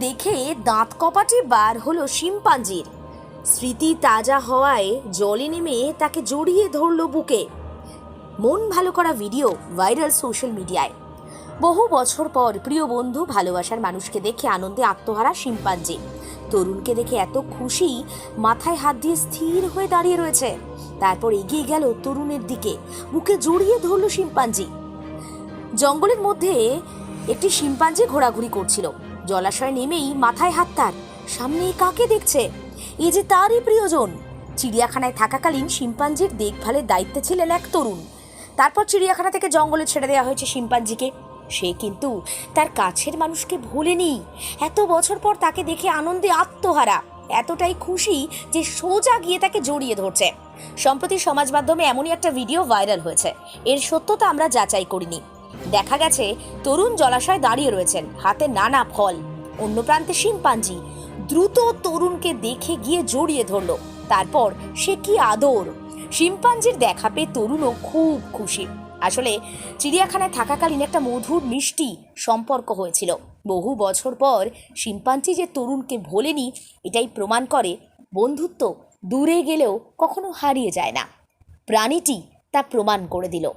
দেখে দাঁত কপাটে বার হলো শিম্পাঞ্জির। স্মৃতি তাজা হওয়ায় জলে নেমে তাকে জড়িয়ে ধরল বুকে। মন ভালো করা ভিডিও ভাইরাল সোশ্যাল মিডিয়ায়। বহু বছর পর প্রিয় বন্ধু ভালোবাসার মানুষকে দেখে আনন্দে আত্মহারা শিম্পাঞ্জি। তরুণকে দেখে এত খুশি, মাথায় হাত দিয়ে স্থির হয়ে দাঁড়িয়ে রয়েছে। তারপর এগিয়ে গেল তরুণের দিকে, বুকে জড়িয়ে ধরল শিম্পাঞ্জি। জঙ্গলের মধ্যে একটি শিম্পাঞ্জি ঘোরাঘুরি করছিল। জলাশয় নেমেই মাথায় হাত তার। সামনে কাকে দেখছে? এ যে তারই প্রিয়জন। চিড়িয়াখানায় থাকাকালীন শিম্পাঞ্জির দেখভালের দায়িত্বে ছিলেন এক তরুণ। তারপর চিড়িয়াখানা থেকে জঙ্গলে ছেড়ে দেওয়া হয়েছে শিম্পাঞ্জিকে। সে কিন্তু তার কাছের মানুষকে ভুলেনি। এত বছর পর তাকে দেখে আনন্দে আত্মহারা। এতটাই খুশি যে সোজা গিয়ে তাকে জড়িয়ে ধরছে। সম্প্রতি সমাজ মাধ্যমে এমনই একটা ভিডিও ভাইরাল হয়েছে। এর সত্যতা আমরা যাচাই করিনি। দেখা গেছে তরুণ জলাশয় দাঁড়িয়ে রয়েছেন, হাতে নানা ফল। অন্য প্রান্তে শিম্পাঞ্জি। দ্রুত তরুণকে দেখে গিয়ে জড়িয়ে ধরলো। তারপর সে কি আদর? শিম্পাঞ্জির দেখা পেয়ে তরুণও খুব খুশি। আসলে চিড়িয়াখানায় থাকাকালীন একটা মধুর মিষ্টি সম্পর্ক হয়েছিল। বহু বছর পর শিম্পাঞ্জি যে তরুণকে ভোলেনি, এটাই প্রমাণ করে বন্ধুত্ব দূরে গেলেও কখনো হারিয়ে যায় না। প্রাণীটি তা প্রমাণ করে দিল।